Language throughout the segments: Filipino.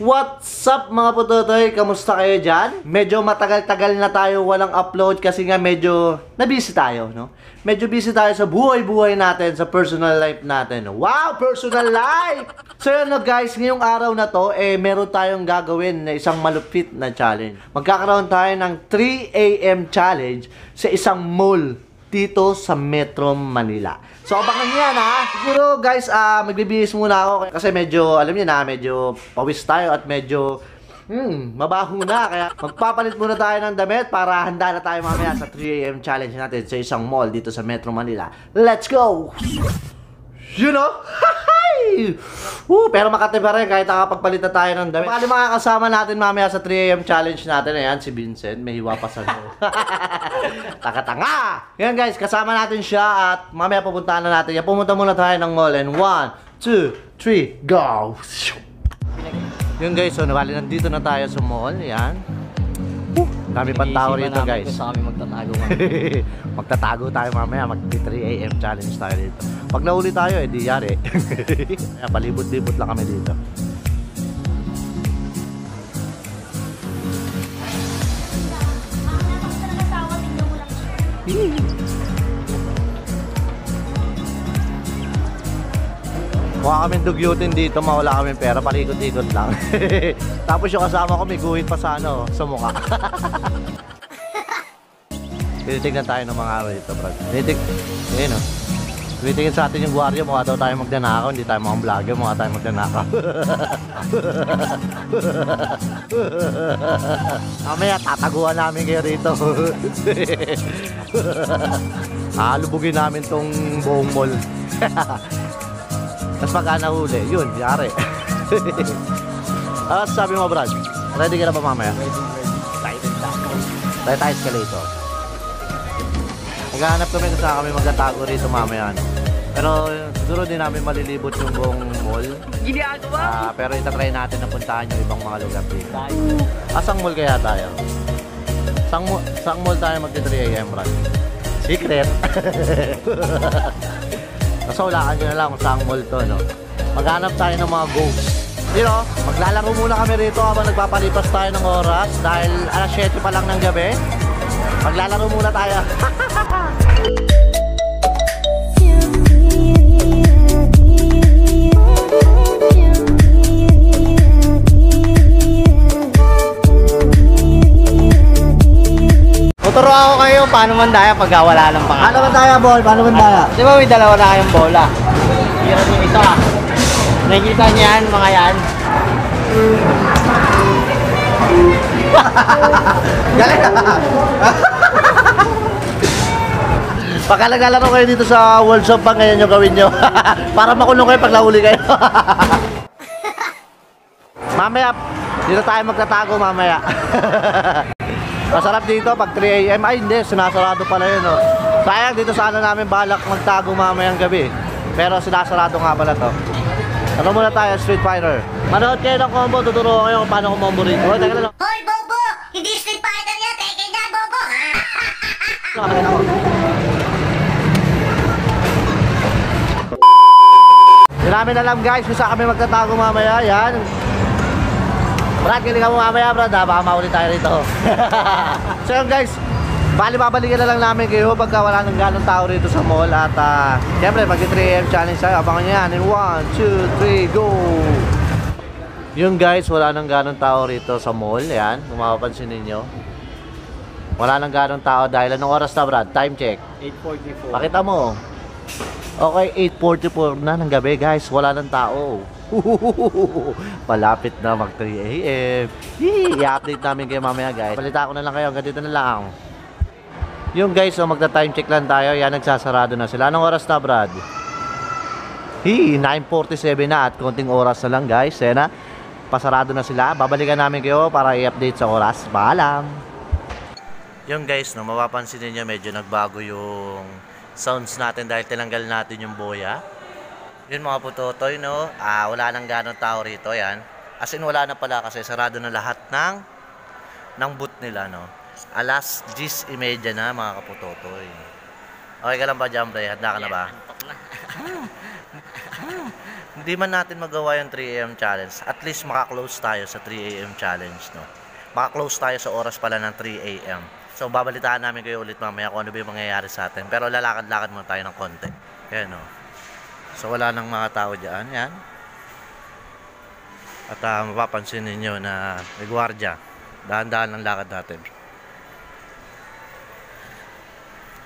What's up mga putotoy? Kamusta kayo dyan? Medyo matagal-tagal na tayo walang upload kasi nga medyo nabisi tayo, no? Medyo busy tayo sa buhay-buhay natin, sa personal life natin. Wow! Personal life! So yun no guys, ngayong araw na to, eh meron tayong gagawin na isang malupit na challenge. Magkakaroon tayo ng 3 a.m. challenge sa isang mall dito sa Metro Manila. So, abangan niyo yan ha. Siguro guys, ah magbibihis muna ako kasi medyo, alam niyo na, medyo pawis tayo at medyo Hmm, mabaho na. Kaya magpapalit muna tayo ng damit para handa na tayo mamaya sa 3am challenge natin sa isang mall dito sa Metro Manila. Let's go! You know? Woo, pero makati pa rin kahit nakapagpalit na tayo ng damit. Bali mga kasama natin mamaya sa 3am challenge natin. Ayan, si Vincent. May hiwa pa sa no. Takatanga! Yan guys, kasama natin siya at mamaya pupuntahan na natin. Yan, pumunta muna tayo ng mall. And 1, 2, 3, go! Yun guys, so nabali nandito na tayo sa mall. Yan. Dami pang tao rito guys. Kung saan kami magtatago man. Magtatago tayo mamaya, mag 3 a.m. challenge tayo dito. Pag nahuli tayo, eh di yari. Palibot-libot lang kami dito. Mukha kami dugyutin dito, mawala kami pera, palikot-ikot lang. Tapos yung kasama ko, may guhit pa sa ano, sa mukha. Tinitignan tayo ng mga araw dito, bro. Tinitig... Ayun, oh. Tinitignan sa atin yung gwardiya, mukha daw tayo magdanakaw, hindi tayo mga vlogger, mukha tayo magdanakaw. Mamaya, tataguan namin kayo rito. Halubugin namin tong buong mall. Tapos pagka nahuli, yun, yari. ano sabi mo, Brad? Ready ka na ba mamaya? Na. Tayo escalator. Naghahanap kami kung saan kami magtatago rito mamaya. Pero siguro din namin malilibot yung buong mall. Ginagawa! Ah, pero itatry natin na puntahan yung ibang mga lugar dito. Asang mall kaya tayo? Sang, sang mall tayo magti 3 a.m. Brad? Secret. Basta hulaan nyo na lang kung saan mall to, no? Maghanap tayo ng mga ghosts. You know, maglalaro muna kami rito habang nagpapalipas tayo ng oras dahil alas 7 pa lang ng gabi. Maglalaro muna tayo. paano man daya pag wala ng pangalan. Paano man tayo, ball? Paano man tayo? Di ba may dalawa na kayong bola? Hirap yung isa. Nakikita niyo yan, mga yan. Galing Pagka naglalaro kayo dito sa World Shop Bank, ngayon yung gawin nyo. Para makulong kayo pag nahuli kayo. mamaya, dito tayo magtatago mamaya. Masarap dito pag 3 a.m. Ay hindi, sinasarado pala yun. Oh. Sayang dito sana namin balak magtago mamayang gabi. Pero sinasarado nga pala to. Ano muna tayo, Street Fighter. Manood kayo ng combo, tuturo ko kayo kung paano kumombo rito. Oh, teka lang. Hoy, Bobo! Hindi Street Fighter yan! Tekken na, Bobo! Hindi namin alam guys kung saan kami magtatago mamaya. Yan. Brad, galing mo mamaya Brad ha. Baka mauli tayo rito. so yun guys. Bali babalikan na lang namin kayo pagka wala nang ganong tao rito sa mall. At uh, siyempre mag 3am challenge tayo. Abangan nyo yan. In 1, 2, 3, go! Yun guys, wala nang ganong tao rito sa mall. Yan, kung mapapansin ninyo. Wala nang ganong tao dahil anong oras na Brad? Time check. 844. Pakita mo. Okay, 8.44 na ng gabi guys. Wala nang tao. Palapit na mag 3 a.m. I-update namin kayo mamaya guys. Balita ko na lang kayo. Hanggang dito na lang. Yung guys, so magta-time check lang tayo. Yan, nagsasarado na sila. Anong oras na, Brad? Hi, 9.47 na at konting oras na lang guys. Yan. Pasarado na sila. Babalikan namin kayo para i-update sa oras. Paalam! Yung guys, no, mapapansin niyo medyo nagbago yung sounds natin dahil tinanggal natin yung boya. Yun mga putotoy, no? Ah, wala nang ganong tao rito, yan. As in, wala na pala kasi sarado na lahat ng ng boot nila, no? Alas 10.30 na, mga kaputotoy. Okay ka lang ba, Jambre? Handa ka na ba? hindi man natin magawa yung 3am challenge, at least makaklose tayo sa 3am challenge, no? Makaklose tayo sa oras pala ng 3am. So, babalitaan namin kayo ulit mamaya kung ano ba yung mangyayari sa atin. Pero lalakad-lakad muna tayo ng konti. Yan, no? So, wala nang mga tao dyan. Yan. At ah, mapapansin ninyo na may gwardiya. Dahan-dahan ang lakad natin.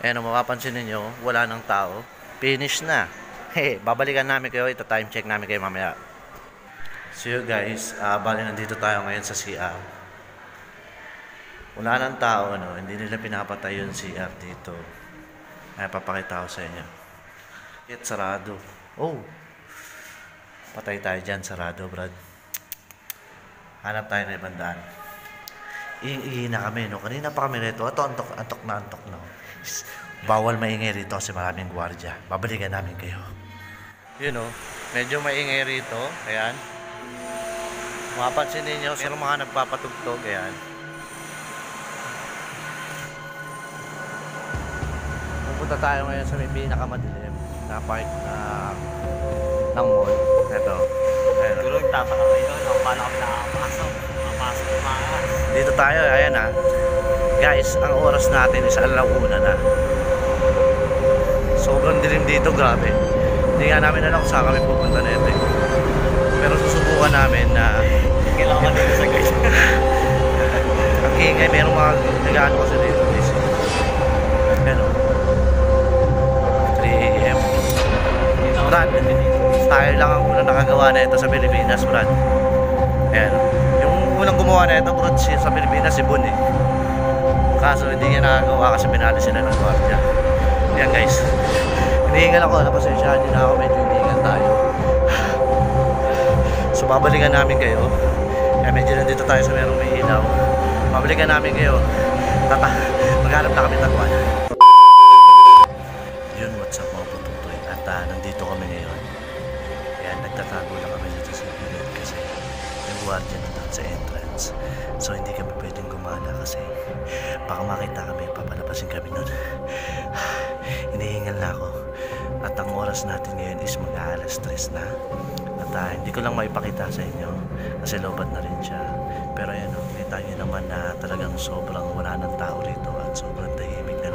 Ayan, oh, mapapansin ninyo, wala nang tao. Finish na. Hey, babalikan namin kayo. Ito time check namin kayo mamaya. So guys, uh, bali nandito tayo ngayon sa CR. Wala nang tao, ano, hindi nila pinapatay yung CR dito. Ay, papakita ko sa inyo. It sarado. Oh. Patay tayo dyan, sarado, Brad. Hanap tayo ng ibang daan. Iing-iing na kami, no? Kanina pa kami rito. Ito, antok, antok na, antok na. Bawal maingay rito kasi maraming gwardiya. Babalikan namin kayo. Yun, no? Medyo maingay rito. Ayan. Mapansin ninyo, sino mga nagpapatugtog. Ayan. Pupunta tayo ngayon sa may pinakamadilim na part na ng mall. Ito. Ayan. Siguro nagtataka kayo, no? Paano kami nakakapasok? Nakapasok yung mga Dito tayo, ayan ha. Guys, ang oras natin is alauna na. Sobrang dilim dito, grabe. Hindi nga namin alam kung saan kami pupunta na ito. eh. Pero susubukan namin na Kailangan dito sa guys. ang ingay, merong mga nag-ano kasi dito. Ano, Brad, tayo lang ang unang nakagawa na ito sa Pilipinas, Brad. Ayan. Yung unang gumawa na ito, Brad, si- sa Pilipinas, si Bun eh. Kaso hindi niya nakagawa kasi pinali sila ng gwardiya. Yan guys. Hinihingal ako, napasensyahan niyo na ako, medyo hinihingal tayo. So babalikan namin kayo. Eh, medyo nandito tayo sa merong may ilaw. Babalikan namin kayo. Tata, maghanap na kami tagwan. So hindi kami pwedeng gumala kasi baka makita kami, papalabasin kami nun. Hinihingal na ako. At ang oras natin ngayon is mag-aalas stress na. At ah, hindi ko lang maipakita sa inyo kasi lobat na rin siya. Pero ayan o, kita nyo naman na talagang sobrang wala ng tao rito at sobrang tahimik na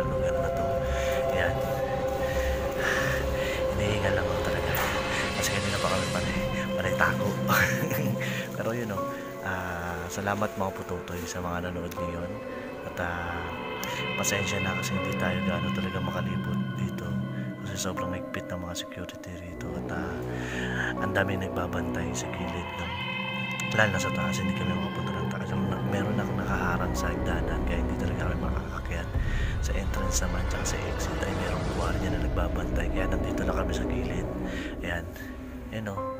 salamat mga pututoy sa mga nanood ngayon. At ah, pasensya na kasi hindi tayo gaano talaga makalibot dito. Kasi sobrang higpit ng mga security rito. At ah, ang dami nagbabantay sa gilid ng lalo na sa taas, hindi kami makapunta ng taas. Mer- Meron na nakaharang sa hagdanan kaya hindi talaga kami makakakyat. Sa entrance naman, tsaka sa exit ay merong gwardiya na nagbabantay kaya nandito na kami sa gilid. Ayan. Ayan o.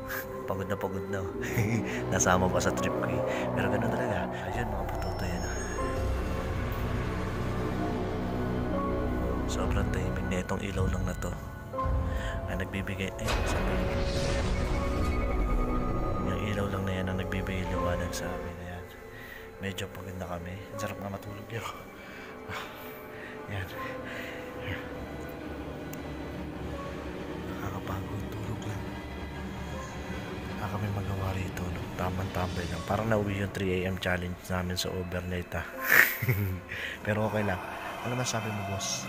Pagod na pagod na. Nasama pa sa trip ko eh. Pero ganun talaga. Ayun mga putoto yan ah. Sobrang tahimik na itong ilaw lang na to. Ay nagbibigay. Ay, sabi yung ilaw lang na yan ang nagbibigay liwanag sa amin. Ayan. Medyo pagod na kami. Ang sarap nga matulog yun. Ah, Yan. Kami magawa rito. No? Tamang tambay lang. Parang nauwi yung 3am challenge namin sa overnight ah. Pero okay lang. Ano masabi mo boss?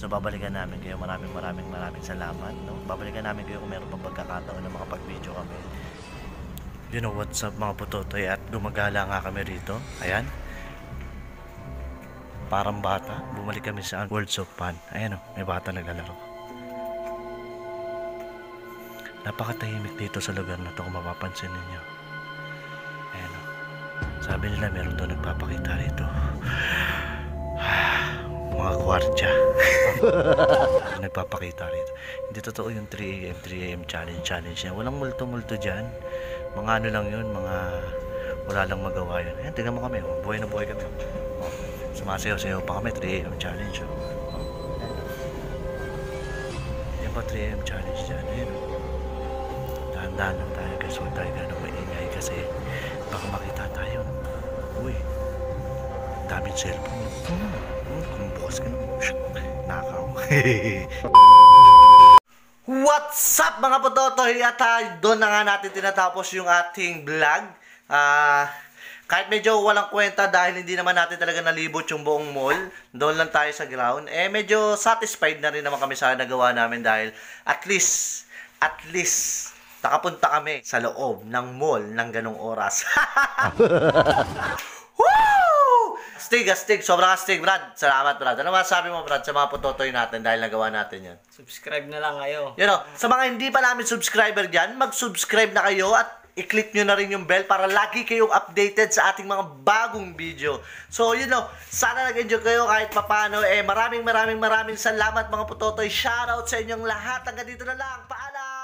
So babalikan namin kayo. Maraming maraming maraming salamat. No? Babalikan namin kayo kung meron pang pagkakataon na makapag-video kami. You know what's up mga putotoy at gumagala nga kami rito. Ayan. Parang bata. Bumalik kami sa World of Fun. Ayan o, may bata naglalaro. Napakatahimik dito sa lugar na to kung mapapansin ninyo. Ayan o. Sabi nila meron to nagpapakita rito. Mga gwardya. nagpapakita rito. Hindi totoo yung 3am, 3am challenge challenge niya. Walang multo-multo dyan. Mga ano lang yun, mga wala lang magawa yun. Ayan, tingnan mo kami. Oh. Buhay na buhay kami. Oh. Sumasayaw-sayaw pa kami, 3am challenge. Oh. Yan pa 3am challenge dyan. Ayan. Oh. Lang tayo guys. Huwag tayo ganun maingay kasi baka makita tayo. Uy, daming cellphone. Hmm. Hmm. Kung bukas ka na, nakaw. What What's up mga putotoy? At ah, doon na nga natin tinatapos yung ating vlog. Ah, kahit medyo walang kwenta dahil hindi naman natin talaga nalibot yung buong mall, doon lang tayo sa ground, eh medyo satisfied na rin naman kami sa nagawa namin dahil at least, at least, nakapunta kami sa loob ng mall ng ganong oras. Woo! Astig, astig. Sobrang astig, Brad. Salamat, Brad. Ano masasabi mo, Brad, sa mga putotoy natin dahil nagawa natin yan? Subscribe na lang kayo. You know, sa mga hindi pa namin subscriber dyan, mag-subscribe na kayo at i-click nyo na rin yung bell para lagi kayong updated sa ating mga bagong video. So, you know, sana nag-enjoy kayo kahit papano. Eh, maraming maraming maraming salamat mga putotoy. Shoutout sa inyong lahat. Hanggang dito na lang. Paalam!